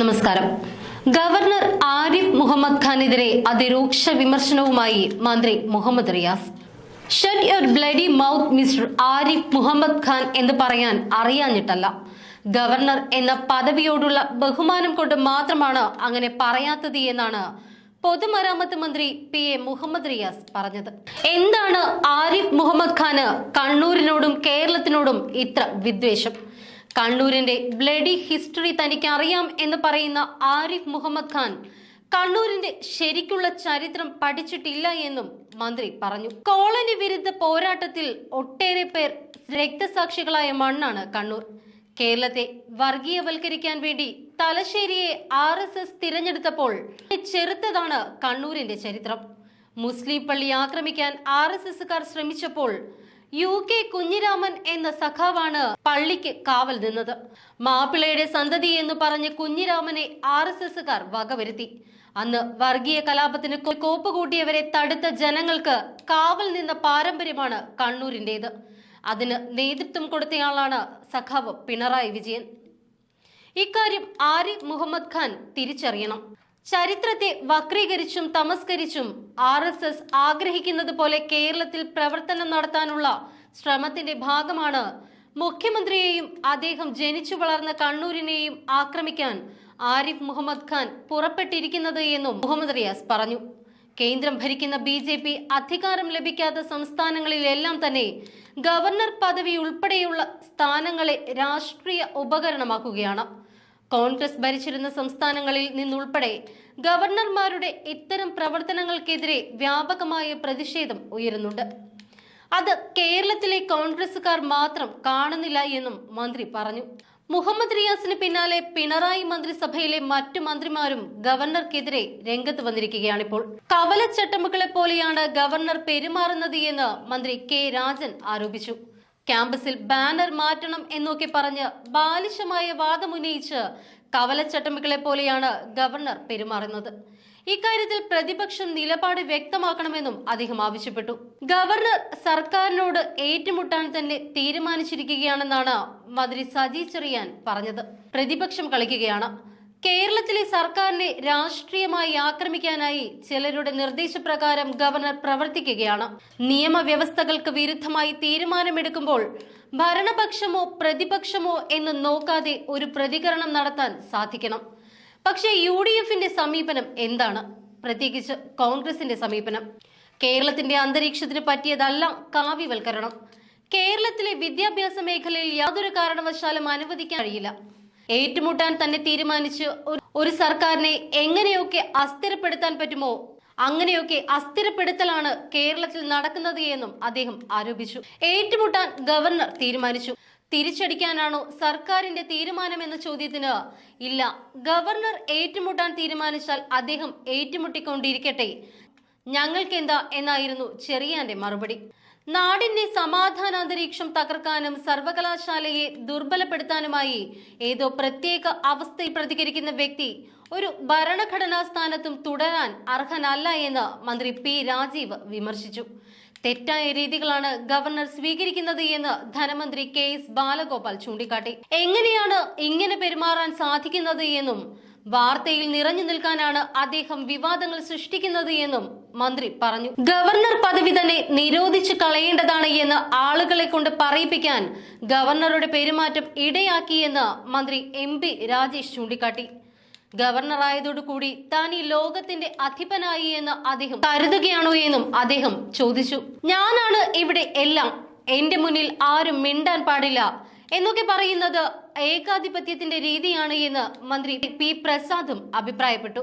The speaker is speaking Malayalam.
നമസ്കാരം. ഗവർണർ ആരിഫ് മുഹമ്മദ് ഖാനെതിരെ അതിരൂക്ഷ വിമർശനവുമായി മന്ത്രി Muhammad Riyas. Shut your bloody mouth mister Arif Muhammad Khan എന്ന് പറയാൻ അറിയാഞ്ഞിട്ടല്ല. ഗവർണർ എന്ന പദവിയോടുള്ള ബഹുമാനം കൊണ്ട് മാത്രമാണ് അങ്ങനെ പറയാത്തത് എന്നാണ് പൊതുമരാമത്ത് മന്ത്രി പി എ മുഹമ്മദ് റിയാസ് പറഞ്ഞത്. എന്താണ് ആരിഫ് മുഹമ്മദ് ഖാന് കണ്ണൂരിനോടും കേരളത്തിനോടും ഇത്ര വിദ്വേഷം? കണ്ണൂരിന്റെ ബ്ലഡി ഹിസ്റ്ററി തനിക്ക് അറിയാം എന്ന് പറയുന്ന ആരിഫ് മുഹമ്മദ് ഖാൻ കണ്ണൂരിന്റെ ശരിക്കുള്ള ചരിത്രം പഠിച്ചിട്ടില്ല എന്നും മന്ത്രി പറഞ്ഞു. കോളനി വിരുദ്ധ പോരാട്ടത്തിൽ ഒട്ടേറെ പേർ രക്തസാക്ഷികളായ മണ്ണാണ് കണ്ണൂർ. കേരളത്തെ വർഗീയവൽക്കരിക്കാൻ വേണ്ടി തലശ്ശേരിയെ ആർ എസ് എസ് തിരഞ്ഞെടുത്തപ്പോൾ ചെറുത്തതാണ് കണ്ണൂരിന്റെ ചരിത്രം. മുസ്ലിം പള്ളി ആക്രമിക്കാൻ ആർ എസ് എസുകാർ ശ്രമിച്ചപ്പോൾ യു കെ കുഞ്ഞിരാമൻ എന്ന സഖാവാണ് പള്ളിക്ക് കാവൽ നിന്നത്. മാപ്പിളയുടെ സന്തതി എന്ന് പറഞ്ഞ് കുഞ്ഞിരാമനെ ആർ എസ് എസുകാർ വകവരുത്തി. അന്ന് വർഗീയ കലാപത്തിന് കോപ്പ് കൂട്ടിയവരെ തടുത്ത ജനങ്ങൾക്ക് കാവൽ നിന്ന പാരമ്പര്യമാണ് കണ്ണൂരിന്റേത് അതിന് നേതൃത്വം കൊടുത്തയാളാണ് സഖാവ് പിണറായി വിജയൻ. ഇക്കാര്യം ആരിഫ് മുഹമ്മദ് ഖാൻ തിരിച്ചറിയണം. ചരിത്രത്തെ വക്രീകരിച്ചും തമസ്കരിച്ചും ആർ എസ് എസ് ആഗ്രഹിക്കുന്നത് പോലെ കേരളത്തിൽ പ്രവർത്തനം നടത്താനുള്ള ശ്രമത്തിന്റെ ഭാഗമാണ്. മുഖ്യമന്ത്രിയെയും അദ്ദേഹം ജനിച്ചു വളർന്ന കണ്ണൂരിനെയും ആക്രമിക്കാൻ ആരിഫ് മുഹമ്മദ് ഖാൻ പുറപ്പെട്ടിരിക്കുന്നത് എന്നും മുഹമ്മദ് റിയാസ് പറഞ്ഞു. കേന്ദ്രം ഭരിക്കുന്ന ബി ജെ പി അധികാരം ലഭിക്കാത്ത സംസ്ഥാനങ്ങളിലെല്ലാം തന്നെ ഗവർണർ പദവി ഉൾപ്പെടെയുള്ള സ്ഥാനങ്ങളെ രാഷ്ട്രീയ ഉപകരണമാക്കുകയാണ്. കോൺഗ്രസ് ഭരിച്ചിരുന്ന സംസ്ഥാനങ്ങളിൽ നിന്നുൾപ്പെടെ ഗവർണർമാരുടെ ഇത്തരം പ്രവർത്തനങ്ങൾക്കെതിരെ വ്യാപകമായ പ്രതിഷേധം ഉയരുന്നുണ്ട്. അത് കേരളത്തിലെ കോൺഗ്രസുകാർ മാത്രം കാണുന്നില്ല എന്നും മന്ത്രി പറഞ്ഞു. മുഹമ്മദ് റിയാസിന് പിന്നാലെ പിണറായി മന്ത്രിസഭയിലെ മറ്റു മന്ത്രിമാരും ഗവർണർക്കെതിരെ രംഗത്ത് വന്നിരിക്കുകയാണിപ്പോൾ. കവലച്ചട്ടമ്പുകളെ പോലെയാണ് ഗവർണർ പെരുമാറുന്നത് എന്ന് മന്ത്രി കെ രാജൻ ആരോപിച്ചു. ക്യാമ്പസിൽ ബാനർ മാറ്റണം എന്നൊക്കെ പറഞ്ഞ് ബാലിശമായ വാദമുന്നയിച്ച് കവലച്ചട്ടമ്പികളെ പോലെയാണ് ഗവർണർ പെരുമാറുന്നത്. ഇക്കാര്യത്തിൽ പ്രതിപക്ഷം നിലപാട് വ്യക്തമാക്കണമെന്നും അദ്ദേഹം ആവശ്യപ്പെട്ടു. ഗവർണർ സർക്കാരിനോട് ഏറ്റുമുട്ടാൻ തന്നെ തീരുമാനിച്ചിരിക്കുകയാണെന്നാണ് മന്ത്രി സജി ചെറിയാൻ പറഞ്ഞത്. പ്രതിപക്ഷം കളിക്കുകയാണ്. കേരളത്തിലെ സർക്കാരിനെ രാഷ്ട്രീയമായി ആക്രമിക്കാനായി ചിലരുടെ നിർദ്ദേശപ്രകാരം ഗവർണർ പ്രവർത്തിക്കുകയാണ്. നിയമവ്യവസ്ഥകൾക്ക് വിരുദ്ധമായി തീരുമാനമെടുക്കുമ്പോൾ ഭരണപക്ഷമോ പ്രതിപക്ഷമോ എന്ന് നോക്കാതെ ഒരു പ്രതികരണം നടത്താൻ സാധിക്കണം. പക്ഷേ യു ഡി എഫിന്റെ സമീപനം എന്താണ്? പ്രത്യേകിച്ച് കോൺഗ്രസിന്റെ സമീപനം. കേരളത്തിന്റെ അന്തരീക്ഷത്തിന് പറ്റിയതല്ല കാവ്യവൽക്കരണം. കേരളത്തിലെ വിദ്യാഭ്യാസ മേഖലയിൽ യാതൊരു കാരണവശാലും അനുവദിക്കാൻ കഴിയില്ല. ഏറ്റുമുട്ടാൻ തന്നെ തീരുമാനിച്ച് ഒരു- സർക്കാരിനെ എങ്ങനെയൊക്കെ അസ്ഥിരപ്പെടുത്താൻ പറ്റുമോ അങ്ങനെയൊക്കെ അസ്ഥിരപ്പെടുത്തലാണ് കേരളത്തിൽ നടക്കുന്നത് എന്നും അദ്ദേഹം ആരോപിച്ചു. ഏറ്റുമുട്ടാൻ ഗവർണർ തീരുമാനിച്ചു. തിരിച്ചടിക്കാനാണോ സർക്കാരിന്റെ തീരുമാനം എന്ന ചോദ്യത്തിന് ഇല്ല. ഗവർണർ ഏറ്റുമുട്ടാൻ തീരുമാനിച്ചാൽ അദ്ദേഹം ഏറ്റുമുട്ടിക്കൊണ്ടിരിക്കട്ടെ. ഞങ്ങൾക്കെന്താ എന്നായിരുന്നു ചെറിയാന്റെ മറുപടി. നാടിന്റെ സമാധാന അന്തരീക്ഷം തകർക്കാനും സർവകലാശാലയെ ദുർബലപ്പെടുത്താനുമായി ഏതോ പ്രത്യേക അവസ്ഥയിൽ പ്രതികരിക്കുന്ന വ്യക്തി ഒരു ഭരണഘടനാ സ്ഥാനത്തും തുടരാൻ അർഹനല്ല എന്ന് മന്ത്രി പി രാജീവ് വിമർശിച്ചു. തെറ്റായ രീതികളാണ് ഗവർണർ സ്വീകരിക്കുന്നത് എന്ന് ധനമന്ത്രി കെ എസ് ബാലഗോപാൽ ചൂണ്ടിക്കാട്ടി. എങ്ങനെയാണ് ഇങ്ങനെ പെരുമാറാൻ സാധിക്കുന്നത് എന്നും വാർത്തയിൽ നിറഞ്ഞു നിൽക്കാനാണ് അദ്ദേഹം വിവാദങ്ങൾ സൃഷ്ടിക്കുന്നത് എന്നും മന്ത്രി പറഞ്ഞു. ഗവർണർ പദവി തന്നെ നിരോധിച്ചു കളയേണ്ടതാണ് എന്ന് ആളുകളെ കൊണ്ട് പറയിപ്പിക്കാൻ ഗവർണറുടെ പെരുമാറ്റം ഇടയാക്കിയെന്ന് മന്ത്രി എം പി രാജേഷ് ചൂണ്ടിക്കാട്ടി. ഗവർണറായതോടുകൂടി താൻ ഈ ലോകത്തിന്റെ അധിപനായി എന്ന് അദ്ദേഹം കരുതുകയാണോ എന്നും അദ്ദേഹം ചോദിച്ചു. ഞാനാണ് ഇവിടെ എല്ലാം. എന്റെ മുന്നിൽ ആരും മിണ്ടാൻ പാടില്ല എന്നൊക്കെ പറയുന്നത് ഏകാധിപത്യത്തിന്റെ രീതിയാണ് എന്ന് മന്ത്രി പി പ്രസാദും അഭിപ്രായപ്പെട്ടു.